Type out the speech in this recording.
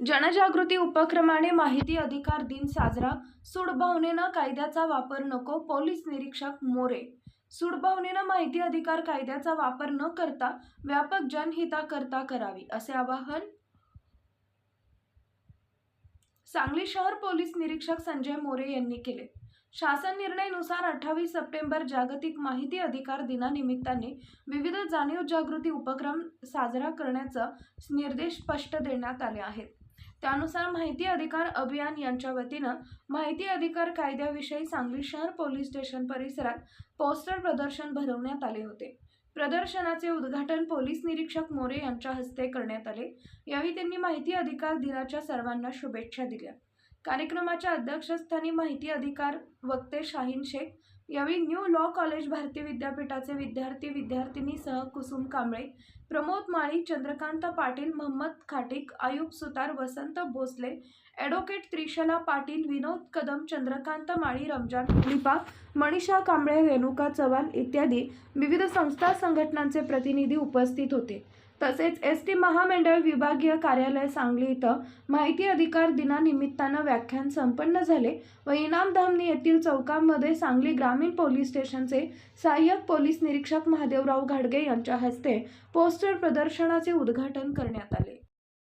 जनजागृती उपक्रमाने माहिती अधिकार दिन साजरा. सूडभावनेनं कायद्याचा वापर नको पोलीस निरीक्षक मोरे. सूडभावनेनं माहिती अधिकार कायद्याचा वापर न करता व्यापक जनहिताकरता करावी असे आवाहन सांगली शहर पोलीस निरीक्षक संजय मोरे यांनी केले. शासन निर्णयनुसार अठ्ठावीस सप्टेंबर जागतिक माहिती अधिकार दिनानिमित्ताने विविध जाणीव जागृती उपक्रम साजरा करण्याचा निर्देश स्पष्ट देण्यात आले आहेत. त्यानुसार माहिती अधिकार अभियान यांच्या वतीनं माहिती अधिकार कायद्याविषयी सांगली शहर पोलीस स्टेशन परिसरात पोस्टर प्रदर्शन भरवण्यात आले होते. प्रदर्शनाचे उद्घाटन पोलीस निरीक्षक मोरे यांच्या हस्ते करण्यात आले. यावेळी त्यांनी माहिती अधिकार दिनाच्या सर्वांना शुभेच्छा दिल्या. कार्यक्रमाच्या अध्यक्षस्थानी माहिती अधिकार वक्ते शाहीन शेख यावेळी न्यू लॉ कॉलेज भारतीय विद्यापीठाचे विद्यार्थी विद्यार्थिनी सह कुसुम कांबळे प्रमोद माळी चंद्रकांत पाटील महम्मद खाटिक आयुब सुतार वसंत भोसले ॲडव्होकेट त्रिशला पाटील विनोद कदम चंद्रकांत माळी रमजान लिपा मनीषा कांबळे रेणुका चव्हाण इत्यादी विविध संस्था संघटनांचे प्रतिनिधी उपस्थित होते. तसेच एस टी महामंडळ विभागीय कार्यालय सांगली इथं माहिती अधिकार दिनानिमित्तानं व्याख्यान संपन्न झाले व इनाम धामणी येथील चौकामध्ये सांगली ग्रामीण पोलीस स्टेशनचे सहाय्यक पोलीस निरीक्षक महादेवराव घाडगे यांच्या हस्ते पोस्टर प्रदर्शनाचे उद्घाटन करण्यात आले.